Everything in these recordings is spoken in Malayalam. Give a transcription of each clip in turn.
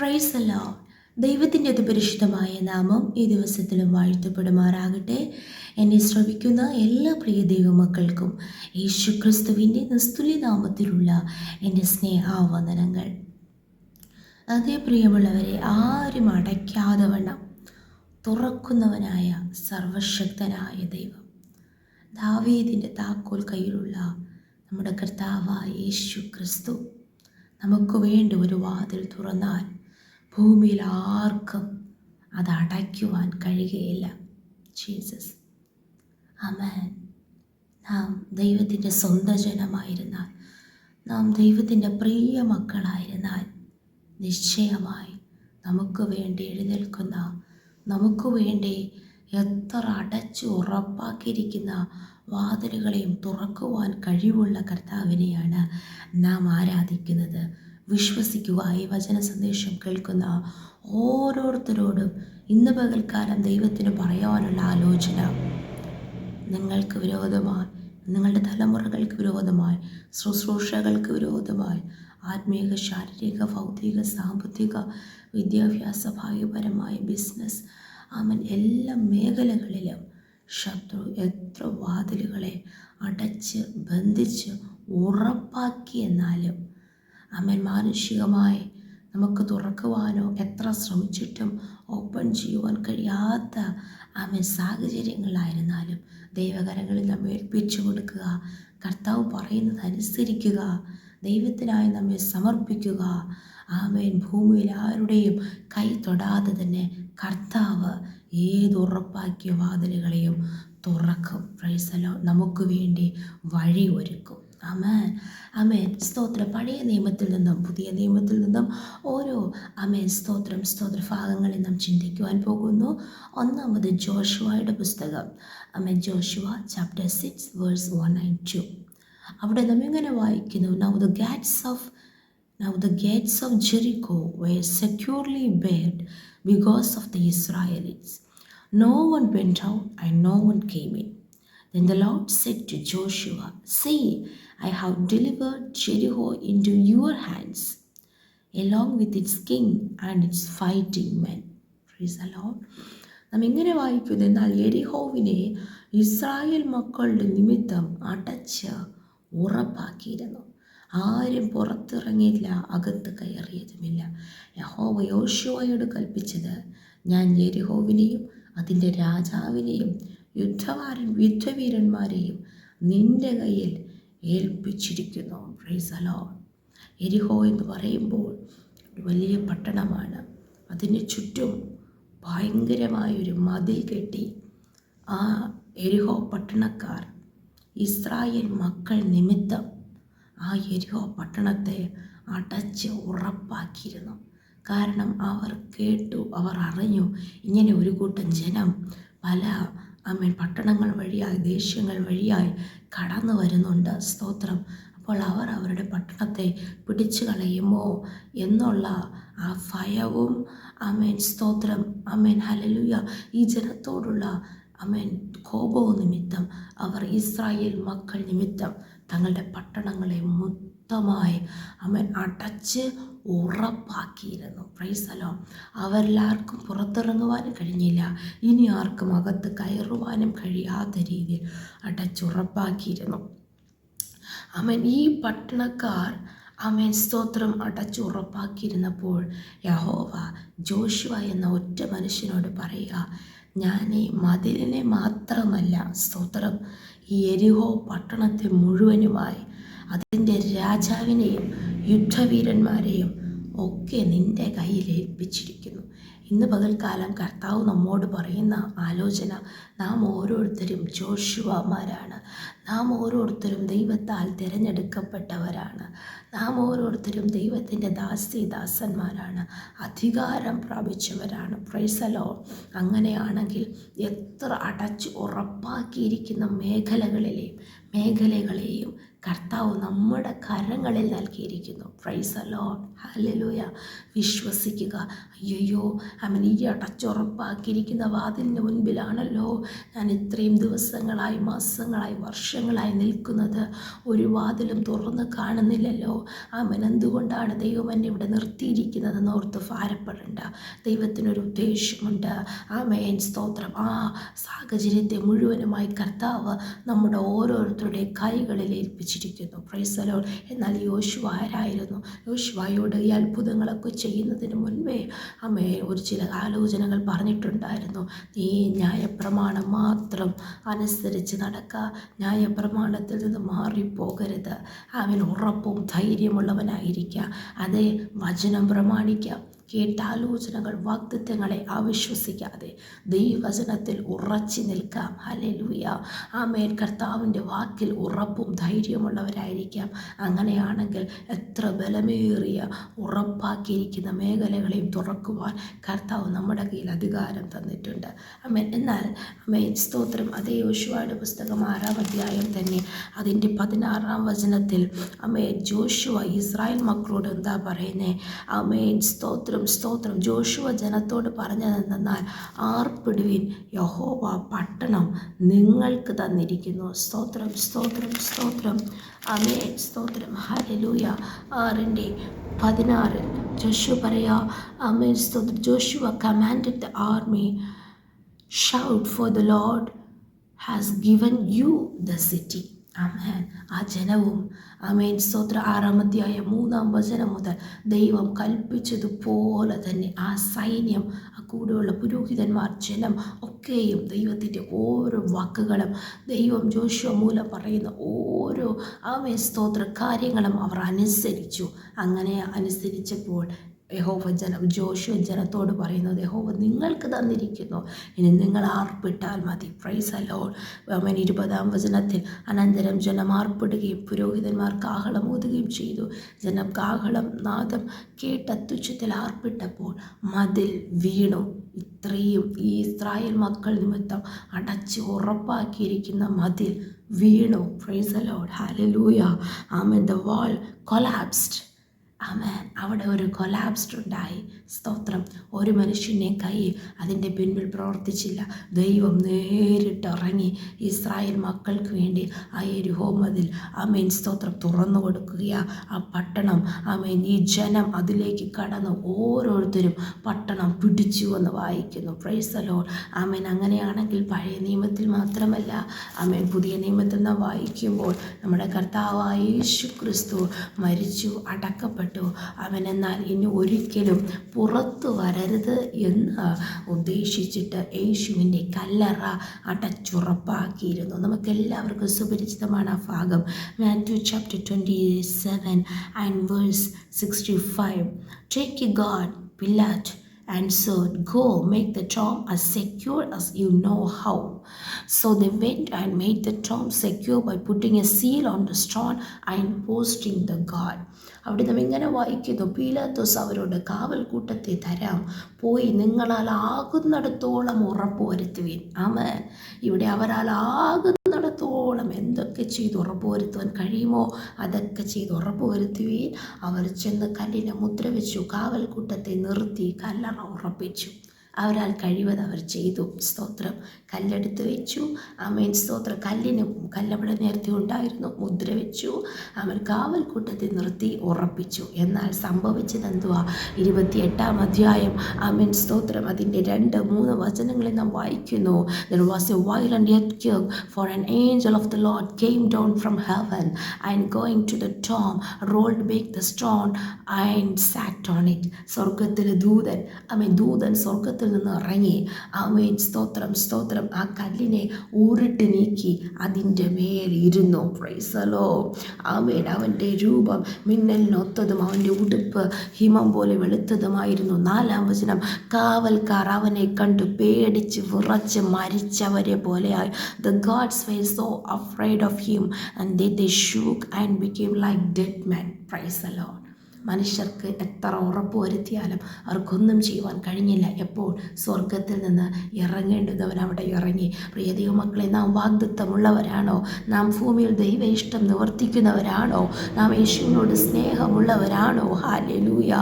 പ്രൈസ് അല്ലോ ദൈവത്തിന്റെ അതിപരിശുദ്ധമായ നാമം ഈ ദിവസത്തിലും വാഴ്ത്തപ്പെടുമാറാകട്ടെ. എന്നെ ശ്രവിക്കുന്ന എല്ലാ പ്രിയ ദൈവമക്കൾക്കും യേശു ക്രിസ്തുവിന്റെ നിസ്തുല്യ നാമത്തിലുള്ള എന്റെ സ്നേഹാവന്ദനങ്ങൾ. അതേ പ്രിയമുള്ളവരെ ആരും അടയ്ക്കാതെ വണ്ണം തുറക്കുന്നവനായ സർവശക്തനായ ദൈവം. ദാവീദിന്റെ താക്കോൽ കയ്യിലുള്ള നമ്മുടെ കർത്താവായ യേശു ക്രിസ്തു നമുക്ക് വേണ്ടി ഒരു വാതിൽ തുറന്നാൽ ഭൂമിയിൽ ആർക്കും അത് അടയ്ക്കുവാൻ കഴിയുകയില്ല. ജീസസ്. അമേൻ നാം ദൈവത്തിന്റെ സ്വന്തം ജനമായിരുന്നാൽ നാം ദൈവത്തിന്റെ പ്രിയ മക്കളായിരുന്നാൽ നിശ്ചയമായി നമുക്ക് വേണ്ടി എഴുന്നേൽക്കുന്ന നമുക്ക് വേണ്ടി എത്ര അടച്ച് ഉറപ്പാക്കിയിരിക്കുന്ന വാതിലുകളെയും തുറക്കുവാൻ കഴിവുള്ള കർത്താവിനെയാണ് നാം ആരാധിക്കുന്നത്. വിശ്വസിക്കുക ഈ വചന സന്ദേശം കേൾക്കുന്ന ഓരോരുത്തരോടും ഇന്ന് പകൽക്കാലം ദൈവത്തിന് പറയാനുള്ള ആലോചന. നിങ്ങൾക്ക് വിരോധമായി നിങ്ങളുടെ തലമുറകൾക്ക് വിരോധമായി ശുശ്രൂഷകൾക്ക് വിരോധമായി ആത്മീയ ശാരീരിക ഭൗതിക സാമ്പത്തിക വിദ്യാഭ്യാസ ഭാഗ്യപരമായ ബിസിനസ് അവൻ എല്ലാ മേഖലകളിലും ശത്രു എത്ര വാതിലുകളെ അടച്ച് ബന്ധിച്ച് ഉറപ്പാക്കി എന്നാലും അവൻ മാനുഷികമായി നമുക്ക് തുറക്കുവാനോ എത്ര ശ്രമിച്ചിട്ടും ഓപ്പൺ ചെയ്യുവാൻ കഴിയാത്ത അവൻ സാഹചര്യങ്ങളായിരുന്നാലും ദൈവകരങ്ങളിൽ നമ്മെ ഏൽപ്പിച്ചു കൊടുക്കുക കർത്താവ് പറയുന്നത് അനുസരിക്കുക ദൈവത്തിനായി നമ്മെ സമർപ്പിക്കുക. ആമേൻ. ഭൂമിയിൽ ആരുടെയും കൈ തൊടാതെ തന്നെ കർത്താവ് ഏതുറപ്പാക്കിയ വാതിലുകളെയും തുറക്കും. പ്രൈസലോ നമുക്ക് വേണ്ടി വഴി ഒരുക്കും അമേൻ അമേൻ സ്തോത്രം. പഴയ നിയമത്തിൽ നിന്നും പുതിയ നിയമത്തിൽ നിന്നും ഓരോ അമേൻ സ്തോത്രം സ്തോത്ര ഭാഗങ്ങളിൽ നാം ചിന്തിക്കുവാൻ പോകുന്നു. ഒന്നാമത് ജോഷുവയുടെ പുസ്തകം. Amen Joshua chapter six verse one nine two അവിടെ നാം ഇങ്ങനെ വായിക്കുന്നു. Now the gates of now the gates of Jericho were securely barred because of the Israelites no one went out and no one came in Then the Lord said to Joshua, See, I have delivered Jericho into your hands, along with its king and its fighting men. Praise the Lord. നാം എങ്ങനെ വായിക്കുന്നു എന്നാൽ എരിഹോവിനെ ഇസ്രായേൽ മക്കളുടെ നിമിത്തം അടച്ച് ഉറപ്പാക്കിയിരുന്നു ആരും പുറത്തിറങ്ങിയില്ല അകത്ത് കയറിയതുമില്ല യഹോവ യോശുവയോട് കൽപ്പിച്ചത് ഞാൻ എരിഹോവിനെയും അതിന്റെ രാജാവിനെയും യുദ്ധവാരൻ യുദ്ധവീരന്മാരെയും നിന്റെ കയ്യിൽ ഏൽപ്പിച്ചിരിക്കുന്നു. പ്രൈസലോ എരിഹോ എന്ന് പറയുമ്പോൾ വലിയ പട്ടണമാണ്. അതിന് ചുറ്റും ഭയങ്കരമായൊരു മതിൽ കെട്ടി ആ എരിഹോ പട്ടണക്കാർ ഇസ്രായേൽ മക്കൾ നിമിത്തം ആ എരിഹോ പട്ടണത്തെ അടച്ച് ഉറപ്പാക്കിയിരുന്നു. കാരണം അവർ കേട്ടു അവർ അറിഞ്ഞു. ഇങ്ങനെ ഒരു കൂട്ടം ജനം പല അമ്മൻ പട്ടണങ്ങൾ വഴിയായി ദേശങ്ങൾ വഴിയായി കടന്നു വരുന്നുണ്ട് സ്തോത്രം. അപ്പോൾ അവർ അവരുടെ പട്ടണത്തെ പിടിച്ചു കളയുമോ എന്നുള്ള ആ ഭയവും അമേൻ സ്തോത്രം അമേൻ ഹലലുയ ഈ ജനത്തോടുള്ള അമേൻ കോപവും നിമിത്തം അവർ ഇസ്രായേൽ മക്കൾ നിമിത്തം തങ്ങളുടെ പട്ടണങ്ങളെ മൊത്തമായി അമേൻ അടച്ച് ഉറപ്പാക്കിയിരുന്നു. പ്രൈസലോ അവരെല്ലാവർക്കും പുറത്തിറങ്ങുവാനും കഴിഞ്ഞില്ല. ഇനി ആർക്കും അകത്ത് കയറുവാനും കഴിയാത്ത രീതിയിൽ അടച്ചുറപ്പാക്കിയിരുന്നു അവൻ ഈ പട്ടണക്കാർ അവൻ സ്തോത്രം അടച്ചുറപ്പാക്കിയിരുന്നപ്പോൾ യഹോവ ജോഷുവ എന്ന ഒറ്റ മനുഷ്യനോട് പറയുക ഞാൻ ഈ മതിലിനെ മാത്രമല്ല സ്തോത്രം. ഈ എരിഹോ പട്ടണത്തെ മുഴുവനുമായി അതിന്റെ രാജാവിനെയും യുദ്ധവീരന്മാരെയും ഒക്കെ നിന്റെ കയ്യിൽ ഏൽപ്പിച്ചിരിക്കുന്നു. ഇന്ന് പകൽക്കാലം കർത്താവ് നമ്മോട് പറയുന്ന ആലോചന നാം ഓരോരുത്തരും ജോഷുവമാരാണ്. നാം ഓരോരുത്തരും ദൈവത്താൽ തിരഞ്ഞെടുക്കപ്പെട്ടവരാണ്. നാം ഓരോരുത്തരും ദൈവത്തിന്റെ ദാസി ദാസന്മാരാണ്. അധികാരം പ്രാപിച്ചവരാണ്. പ്രൈസലോ അങ്ങനെയാണെങ്കിൽ എത്ര അടച്ച് ഉറപ്പാക്കിയിരിക്കുന്ന മേഖലകളിലെയും മേഖലകളെയും കർത്താവ് നമ്മുടെ കരങ്ങളിൽ നൽകിയിരിക്കുന്നു. പ്രൈസ് അലോ ഹലലൂയ വിശ്വസിക്കുക. അയ്യോ അവൻ ഈ അടച്ചുറപ്പാക്കിയിരിക്കുന്ന വാതിലിന് മുൻപിലാണല്ലോ ഞാൻ ഇത്രയും ദിവസങ്ങളായി മാസങ്ങളായി വർഷങ്ങളായി നിൽക്കുന്നത്. ഒരു വാതിലും തുറന്ന് കാണുന്നില്ലല്ലോ. അവൻ എന്തുകൊണ്ടാണ് ദൈവം എന്നെ ഇവിടെ നിർത്തിയിരിക്കുന്നതെന്ന് ഓർത്ത് ഭാരപ്പെടേണ്ട? ദൈവത്തിനൊരു ഉദ്ദേശമുണ്ട്. ആ മേൻ സ്തോത്രം. ആ സാഹചര്യത്തെ മുഴുവനുമായി കർത്താവ് നമ്മുടെ ഓരോരുത്തരുടെ കൈകളിൽ ഏൽപ്പിച്ചിരിക്കുന്നു പ്രൈസലോൾ എന്നാൽ യോശുവ ആരായിരുന്നു? യോശുവയോട് ഈ അത്ഭുതങ്ങളൊക്കെ ചെയ്യുന്നതിന് മുൻപേ അമ്മേ ഒരു ചില ആലോചനകൾ പറഞ്ഞിട്ടുണ്ടായിരുന്നു. നീ ന്യായപ്രമാണം മാത്രം അനുസരിച്ച് നടക്കുക ന്യായപ്രമാണത്തിൽ നിന്ന് മാറിപ്പോകരുത്. അവൻ ഉറപ്പും ധൈര്യമുള്ളവനായിരിക്കുക അതേ വചനം പ്രമാണിക്കുക കേട്ടാലോചനകൾ വാഗ്ദത്വങ്ങളെ അവിശ്വസിക്കാതെ ദൈവവചനത്തിൽ ഉറച്ചു നിൽക്കാം. ഹലലൂയ ആമേൻ. കർത്താവിന്റെ വാക്കിൽ ഉറപ്പും ധൈര്യമുള്ളവരായിരിക്കാം അങ്ങനെയാണെങ്കിൽ എത്ര ബലമേറിയ ഉറപ്പാക്കിയിരിക്കുന്ന മേഖലകളെയും തുറക്കുവാൻ കർത്താവ് നമ്മുടെ കയ്യിൽ അധികാരം തന്നിട്ടുണ്ട്. അമേൻ എന്നാൽ അമേൻ സ്തോത്രം. അതേ യോശുവയുടെ പുസ്തകം ആറാം അധ്യായം തന്നെ അതിന്റെ പതിനാറാം വചനത്തിൽ അമേൻ ജോഷുവ ഇസ്രായേൽ മക്കളോട് എന്താ പറയുന്നത് അമേൻ സ്തോത്രം. സ്തോത്രം സ്തോത്രം. ജോഷുവ ജനത്തോട് പറഞ്ഞതെന്നാൽ ആർപ്പിടുവിൻ യഹോവ പട്ടണം നിങ്ങൾക്ക് തന്നിരിക്കുന്നു. സ്തോത്രം സ്തോത്രം സ്തോത്രം. അമേ സ്തോത്രം. ഹരലൂയ ആറിന്റെ പതിനാറ്. ജോഷു പറയാ അമേ സ്തോത്രം. Joshua command the army shout for the Lord has given you the city amen ആ ജനവും അമേൻ സ്തോത്ര. ആറാമധ്യായ മൂന്നാം വചനം മുതൽ ദൈവം കൽപ്പിച്ചതുപോലെ തന്നെ ആ സൈന്യം ആ കൂടെയുള്ള പുരോഹിതന്മാർ ജനം ഒക്കെയും ദൈവത്തിന്റെ ഓരോ വാക്കുകളും ദൈവം ജോഷുവ മൂലം പറയുന്ന ഓരോ ആമേ സ്തോത്ര കാര്യങ്ങളും അവർ അനുസരിച്ചു. അങ്ങനെ അനുസരിച്ചപ്പോൾ യഹോവ ജനം ജോഷു ജനത്തോട് പറയുന്നത് യഹോവ നിങ്ങൾക്ക് തന്നിരിക്കുന്നു. ഇനി നിങ്ങൾ ആർപ്പിട്ടാൽ മതി. പ്രൈസ് അല്ലോ അവൻ ഇരുപതാം വചനത്തിൽ അനന്തരം ജനം ആർപ്പിടുകയും പുരോഹിതന്മാർ കാഹളം ഊതുകയും ചെയ്തു. ജനം കാഹളം നാദം കേട്ടത്തുച്ഛത്തിൽ ആർപ്പിട്ടപ്പോൾ മതിൽ വീണു. ഇത്രയും ഈ ഇസ്രായേൽ മക്കൾ നിമിത്തം അടച്ച് ഉറപ്പാക്കിയിരിക്കുന്ന മതിൽ വീണു. Praise the Lord hallelujah amen the wall collapsed amen. അവിടെ ഒരു കൊലാപ്സ്ഡ് ഉണ്ടായി. സ്തോത്രം. ഒരു മനുഷ്യനെ കൈ അതിന്റെ പിന്നിൽ പ്രവർത്തിച്ചില്ല. ദൈവം നേരിട്ടിറങ്ങി ഇസ്രായേൽ മക്കൾക്ക് വേണ്ടി ആ എരുഹോമതിൽ മെയിൻ സ്തോത്രം. തുറന്നു കൊടുക്കുക ആ പട്ടണം ആ മെയിൻ ഈ ജനം അതിലേക്ക് കടന്ന് ഓരോരുത്തരും പട്ടണം പിടിച്ചു എന്ന് വായിക്കുന്നു. പ്രൈസലോ ആമേൻ. അങ്ങനെയാണെങ്കിൽ പഴയ നിയമത്തിൽ മാത്രമല്ല ആമേൻ പുതിയ നിയമത്തിൽ നാം വായിക്കുമ്പോൾ നമ്മുടെ കർത്താവായ യേശു ക്രിസ്തു മരിച്ചു അടക്കപ്പെട്ടു. അവൻ എന്നാൽ ഇനി ഒരിക്കലും പുറത്തു വരരുത് എന്ന് ഉദ്ദേശിച്ചിട്ട് യേശുവിന്റെ കല്ലറ അടച്ചുറപ്പാക്കിയിരുന്നു. നമുക്കെല്ലാവർക്കും സുപരിചിതമാണ് ആ ഭാഗം. Matthew chapter twenty seven and verse sixty five take guard Pilate answered, Go, make the tomb as secure as you know how. So they went and made the tomb secure by putting a seal on the stone and posting the guard. അവിടെ നാം ഇങ്ങനെ വായിക്കുന്നു പീലാത്തോസ് അവരോട് കാവൽ കൂട്ടത്തെ തരാം പോയി നിങ്ങളാൽ ആകുന്നിടത്തോളം ഉറപ്പ് വരുത്തുവീൻ ആമ ഇവിടെ അവരാൽ ആകുന്നിടത്തോളം എന്തൊക്കെ ചെയ്ത് ഉറപ്പ് വരുത്തുവാൻ കഴിയുമോ? അതൊക്കെ ചെയ്ത് ഉറപ്പ് വരുത്തുവീൻ അവർ ചെന്ന് കല്ലിനെ മുദ്ര വെച്ചു കാവൽ കൂട്ടത്തെ നിർത്തി കല്ലറ ഉറപ്പിച്ചു. അവരാൽ കഴിവത് അവർ ചെയ്തു. സ്തോത്രം. കല്ലെടുത്ത് വെച്ചു. അമേൻ സ്തോത്രം. കല്ലിന് കല്ലവിടെ നേരത്തെ ഉണ്ടായിരുന്നു. മുദ്ര വെച്ചു. അവൻ കാവൽ കൂട്ടത്തെ നിർത്തി ഉറപ്പിച്ചു. എന്നാൽ സംഭവിച്ചത് എന്തുവാ? ഇരുപത്തിയെട്ടാം അധ്യായം. അമേൻ സ്തോത്രം. അതിന്റെ രണ്ട് മൂന്ന് വചനങ്ങളിൽ നാം വായിക്കുന്നു. Was a violent earthquake for an angel of the Lord came down from heaven and going to the tomb rolled back the stone and sat on it. സ്വർഗത്തിലെ ദൂതൻ അമ്മ ദൂതൻ സ്വർഗത്തിൽ നിന്ന് ഇറങ്ങി ആമേൻ. സ്തോത്രം സ്തോത്രം. ആ കല്ലിനെ ഊരിട്ട് നീക്കി അതിന്റെ മേൽ ഇരുന്നു പ്രൈസലോ ആമേൻ. അവന്റെ രൂപം മിന്നലിനൊത്തതും അവന്റെ ഉടുപ്പ് ഹിമം പോലെ വെളുത്തതുമായിരുന്നു. നാലാം വചനം കാവൽക്കാർ അവനെ കണ്ടു പേടിച്ച് വിറച്ച് മരിച്ചവരെ പോലെയായി the guards were so afraid of him and they they shook and became like dead man praise മനുഷ്യർക്ക് എത്ര ഉറപ്പ് വരുത്തിയാലും അവർക്കൊന്നും ചെയ്യുവാൻ കഴിഞ്ഞില്ല. എപ്പോൾ? സ്വർഗത്തിൽ നിന്ന് ഇറങ്ങേണ്ടുന്നവൻ അവിടെ ഇറങ്ങി. പ്രിയ ദൈവമക്കളെ നാം വാഗ്ദത്വമുള്ളവരാണോ നാം ഭൂമിയിൽ ദൈവ ഇഷ്ടം നിവർത്തിക്കുന്നവരാണോ? നാം യേശുവിനോട് സ്നേഹമുള്ളവരാണോ? ഹാലൂയ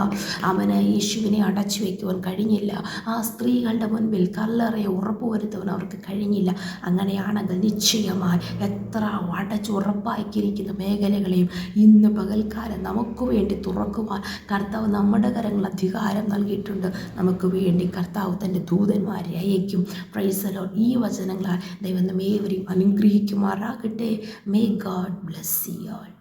അവന് യേശുവിനെ അടച്ചു വയ്ക്കുവാൻ കഴിഞ്ഞില്ല. ആ സ്ത്രീകളുടെ മുൻപിൽ കല്ലറയെ ഉറപ്പ് വരുത്തുവാൻ അവർക്ക് കഴിഞ്ഞില്ല. അങ്ങനെയാണെങ്കിൽ നിശ്ചയമായി എത്ര അടച്ചുറപ്പാക്കിയിരിക്കുന്ന മേഖലകളെയും ഇന്ന് പകൽക്കാലം നമുക്ക് വേണ്ടി തുറക്കുവാൻ കർത്താവ് നമ്മുടെ കരങ്ങൾ അധികാരം നൽകിയിട്ടുണ്ട്. നമുക്ക് വേണ്ടി കർത്താവ് തന്റെ ദൂതന്മാരെ അയക്കും. പ്രൈസലോ ഈ വചനങ്ങളാൽ ദൈവം നമ്മേവരെയും അനുഗ്രഹിക്കുമാറാകട്ടെ. May God bless you all